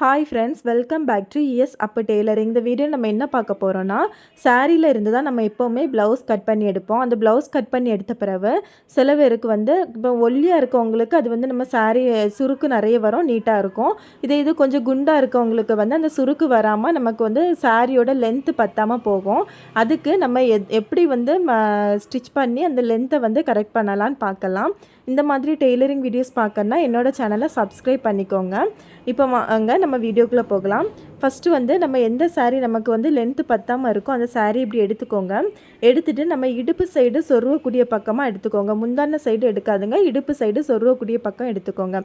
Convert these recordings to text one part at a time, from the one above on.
Hi friends welcome back to E S அப்போ tailoring இந்த video நம்ம என்ன பார்க்க போகிறோன்னா சாரியில் இருந்து தான் நம்ம எப்போவுமே ப்ளவுஸ் கட் பண்ணி எடுப்போம். அந்த ப்ளவுஸ் கட் பண்ணி எடுத்த பிறகு சில பேருக்கு வந்து இப்போ ஒல்லியாக இருக்கவங்களுக்கு அது வந்து நம்ம சாரி சுருக்கு நிறைய வரும் நீட்டாக இருக்கும். இதே இது கொஞ்சம் குண்டாக இருக்கவங்களுக்கு வந்து அந்த சுருக்கு வராமல் நமக்கு வந்து சாரியோட லென்த்து பத்தாமல் போகும். அதுக்கு நம்ம எத் எப்படி வந்து ஸ்டிச் பண்ணி அந்த லென்த்தை வந்து கரெக்ட் பண்ணலான்னு பார்க்கலாம். இந்த மாதிரி டெய்லரிங் வீடியோஸ் பார்க்கணுன்னா என்னோட சேனலை சப்ஸ்கிரைப் பண்ணிக்கோங்க. இப்போ வாங்க நம்ம வீடியோக்குள்ளே போகலாம். ஃபஸ்ட்டு வந்து நம்ம எந்த சாரீ நமக்கு வந்து லென்த்து பத்தாமல் இருக்கோ அந்த சாரீ இப்படி எடுத்துக்கோங்க. எடுத்துகிட்டு நம்ம இடுப்பு சைடு சொருவக்கூடிய பக்கமாக எடுத்துக்கோங்க. முந்தான சைடு எடுக்காதுங்க. இடுப்பு சைடு சொருவக்கூடிய பக்கம் எடுத்துக்கோங்க.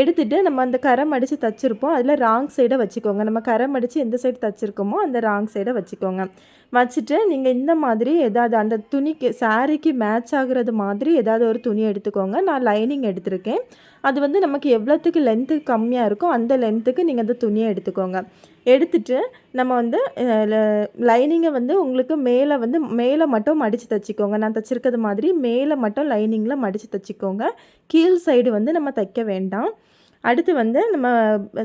எடுத்துகிட்டு நம்ம அந்த கரம் அடித்து தச்சிருப்போம். அதில் ராங் சைடை வச்சுக்கோங்க. நம்ம கரம் அடித்து எந்த சைடு தச்சிருக்கோமோ அந்த ராங் சைடை வச்சுக்கோங்க. வச்சுட்டு நீங்கள் இந்த மாதிரி ஏதாவது அந்த துணிக்கு சாரீக்கு மேட்ச் ஆகுறது மாதிரி ஏதாவது ஒரு துணி எடுத்துக்கோங்க. நான் லைனிங் எடுத்திருக்கேன். அது வந்து நமக்கு எவ்வளோத்துக்கு லென்த்து கம்மியாக இருக்கோ அந்த லென்த்துக்கு நீங்கள் அந்த துணியை எடுத்துக்கோங்க. எடுத்துட்டு நம்ம வந்து லைனிங்கை வந்து உங்களுக்கு மேலே வந்து மேலே மட்டும் மடித்து தைச்சிக்கோங்க. நான் தைச்சிருக்கிறது மாதிரி மேலே மட்டும் லைனிங்கில் மடித்து தைச்சிக்கோங்க. கீழ் சைடு வந்து நம்ம தைக்க வேண்டாம். அடுத்து வந்து நம்ம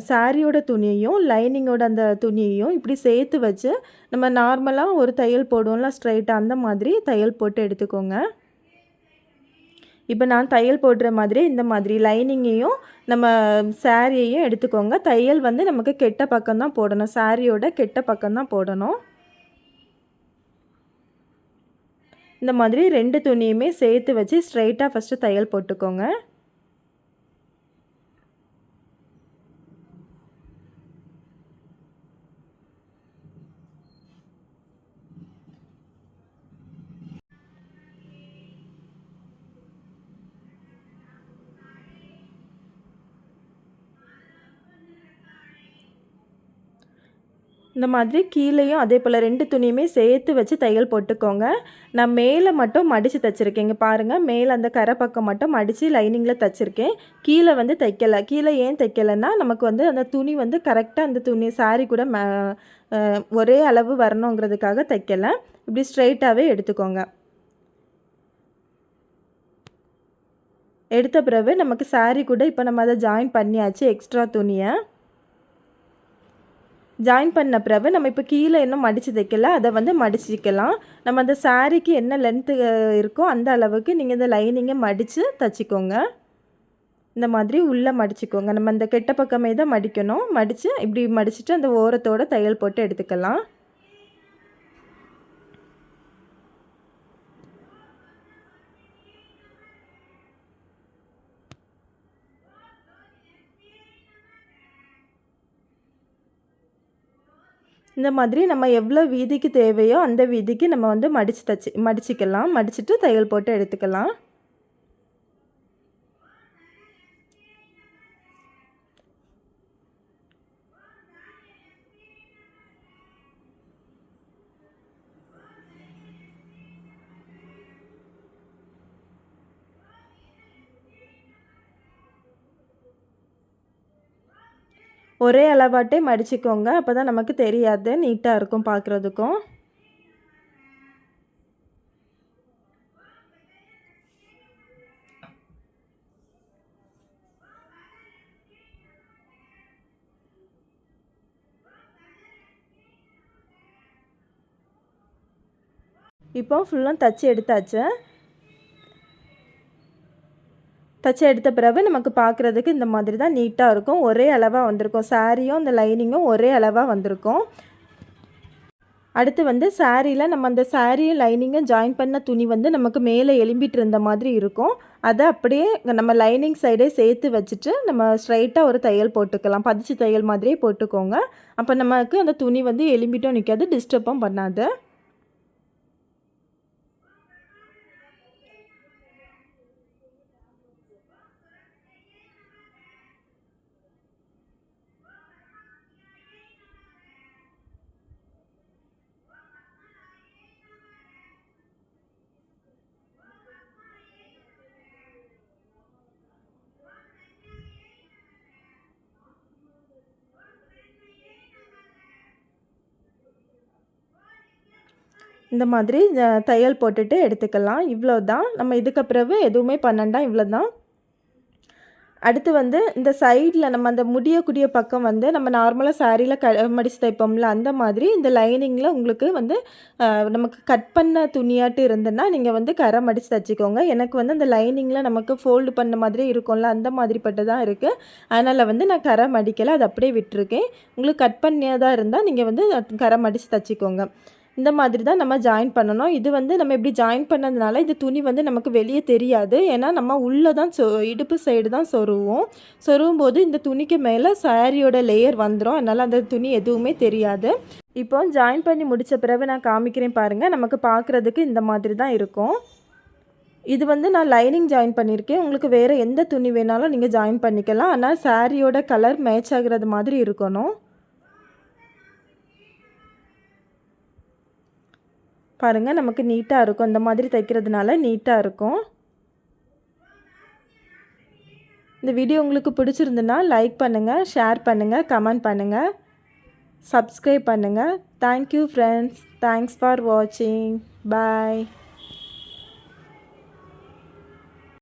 சாரியோட துணியையும் லைனிங்கோட அந்த துணியையும் இப்படி சேர்த்து வச்சு நம்ம நார்மலாக ஒரு தையல் போடுவோம்ல ஸ்ட்ரைட்டாக அந்த மாதிரி தையல் போட்டு எடுத்துக்கோங்க. இப்போ நான் தையல் போடுற மாதிரி இந்த மாதிரி லைனிங்கையும் நம்ம சாரியையும் எடுத்துக்கோங்க. தையல் வந்து நமக்கு கெட்ட பக்கம் தான் போடணும். சாரியோட கெட்ட பக்கம் தான் போடணும். இந்த மாதிரி ரெண்டு துணியுமே சேர்த்து வச்சு ஸ்ட்ரைட்டாக ஃபஸ்ட்டு தையல் போட்டுக்கோங்க. இந்த மாதிரி கீழேயும் அதே போல் ரெண்டு துணியுமே சேர்த்து வச்சு தையல் போட்டுக்கோங்க. நான் மேலே மட்டும் மடித்து தைச்சிருக்கேன். இங்கே பாருங்கள் மேலே அந்த கரை பக்கம் மட்டும் மடித்து லைனிங்கில் தைச்சிருக்கேன். கீழே வந்து தைக்கலை. கீழே ஏன் தைக்கலைன்னா நமக்கு வந்து அந்த துணி வந்து கரெக்டாக அந்த துணி சாரி கூட ம ஒரே அளவு வரணுங்கிறதுக்காக தைக்கலை. இப்படி ஸ்ட்ரைட்டாகவே எடுத்துக்கோங்க. எடுத்த பிறகு நமக்கு சாரி கூட இப்போ நம்ம அதை ஜாயின் பண்ணியாச்சு எக்ஸ்ட்ரா துணியை. ஜாயின் பண்ண பிறகு நம்ம இப்போ கீழே இன்னும் மடித்து தைக்கல அதை வந்து மடிச்சிக்கலாம். நம்ம அந்த சாரீக்கு என்ன லென்த்து இருக்கோ அந்த அளவுக்கு நீங்கள் இந்த லைனிங்கை மடித்து தைச்சிக்கோங்க. இந்த மாதிரி உள்ளே மடிச்சுக்கோங்க. நம்ம அந்த கெட்ட பக்கமே தான் மடிக்கணும். மடித்து இப்படி மடிச்சுட்டு அந்த ஓரத்தோட தையல் போட்டு எடுத்துக்கலாம். இந்த மாதிரி நம்ம எவ்வளோ வீதிக்கு தேவையோ அந்த வீதிக்கு நம்ம வந்து மடித்து தச்சு மடிச்சிக்கலாம். மடிச்சுட்டு தையல் போட்டு எடுத்துக்கலாம். ஒரே அளவாட்டே மடிச்சுக்கோங்க. அப்போ தான் நமக்கு தெரியாது நீட்டாக இருக்கும் பார்க்குறதுக்கும் இப்போ ஃபுல்லாக தச்சு எடுத்தாச்சு. தச்சு எடுத்த பிறகு நமக்கு பார்க்குறதுக்கு இந்த மாதிரி தான் நீட்டாக இருக்கும். ஒரே அளவாக வந்திருக்கும். சாரியும் அந்த லைனிங்கும் ஒரே அளவாக வந்திருக்கும். அடுத்து வந்து சாரியில் நம்ம அந்த சாரியும் லைனிங்கும் ஜாயின் பண்ண துணி வந்து நமக்கு மேலே எலும்பிட்டு இருந்த மாதிரி இருக்கும். அதை அப்படியே நம்ம லைனிங் சைடே சேர்த்து வச்சுட்டு நம்ம ஸ்ட்ரைட்டாக ஒரு தையல் போட்டுக்கலாம். பதிச்சு தையல் மாதிரியே போட்டுக்கோங்க. அப்போ நமக்கு அந்த துணி வந்து எலும்பிட்டும் நிற்காது டிஸ்டர்பும் பண்ணாது. இந்த மாதிரி தையல் போட்டுட்டு எடுத்துக்கலாம். இவ்வளோ தான் நம்ம இதுக்கு பிறகு எதுவுமே பண்ணண்டாம் இவ்வளோ தான் அடுத்து வந்து இந்த சைடில் நம்ம அந்த முடியக்கூடிய பக்கம் வந்து நம்ம நார்மலாக சாரியில் க மடித்து தைப்போம்ல அந்த மாதிரி இந்த லைனிங்கில் உங்களுக்கு வந்து நமக்கு கட் பண்ண துணியாட்டு இருந்ததுன்னா நீங்கள் வந்து கரை மடித்து தைச்சிக்கோங்க. எனக்கு வந்து அந்த லைனிங்கில் நமக்கு ஃபோல்டு பண்ண மாதிரி இருக்கும்ல அந்த மாதிரிப்பட்டு தான் இருக்குது அதனால் வந்து நான் கரை மடிக்கலை அது அப்படியே விட்டுருக்கேன். உங்களுக்கு கட் பண்ணியதாக இருந்தால் நீங்கள் வந்து கரை மடித்து தைச்சிக்கோங்க. இந்த மாதிரி தான் நம்ம ஜாயின் பண்ணணும். இது வந்து நம்ம இப்படி ஜாயின் பண்ணதுனால இது துணி வந்து நமக்கு வெளியே தெரியாது. ஏன்னா நம்ம உள்ளே தான் சொ இடுப்பு சைடு தான் சொருவோம். சொருவும் போது இந்த துணிக்கு மேலே சாரியோட லேயர் வந்துடும் அதனால் அந்த துணி எதுவுமே தெரியாது. இப்போ ஜாயின் பண்ணி முடித்த பிறகு நான் காமிக்கிறேன் பாருங்கள் நமக்கு பார்க்குறதுக்கு இந்த மாதிரி தான் இருக்கும். இது வந்து நான் லைனிங் ஜாயின் பண்ணியிருக்கேன். உங்களுக்கு வேறு எந்த துணி வேணாலும் நீங்கள் ஜாயின் பண்ணிக்கலாம். ஆனால் சாரியோட கலர் மேட்ச் ஆகிறது மாதிரி இருக்கணும். பாருங்கள் நமக்கு நீட்டாக இருக்கும். இந்த மாதிரி தைக்கிறதுனால நீட்டாக இருக்கும். இந்த வீடியோ உங்களுக்கு பிடிச்சிருந்துன்னா லைக் பண்ணுங்கள் ஷேர் பண்ணுங்கள் கமெண்ட் பண்ணுங்கள் சப்ஸ்கிரைப் பண்ணுங்கள் thank you friends thanks for வாட்சிங் பாய்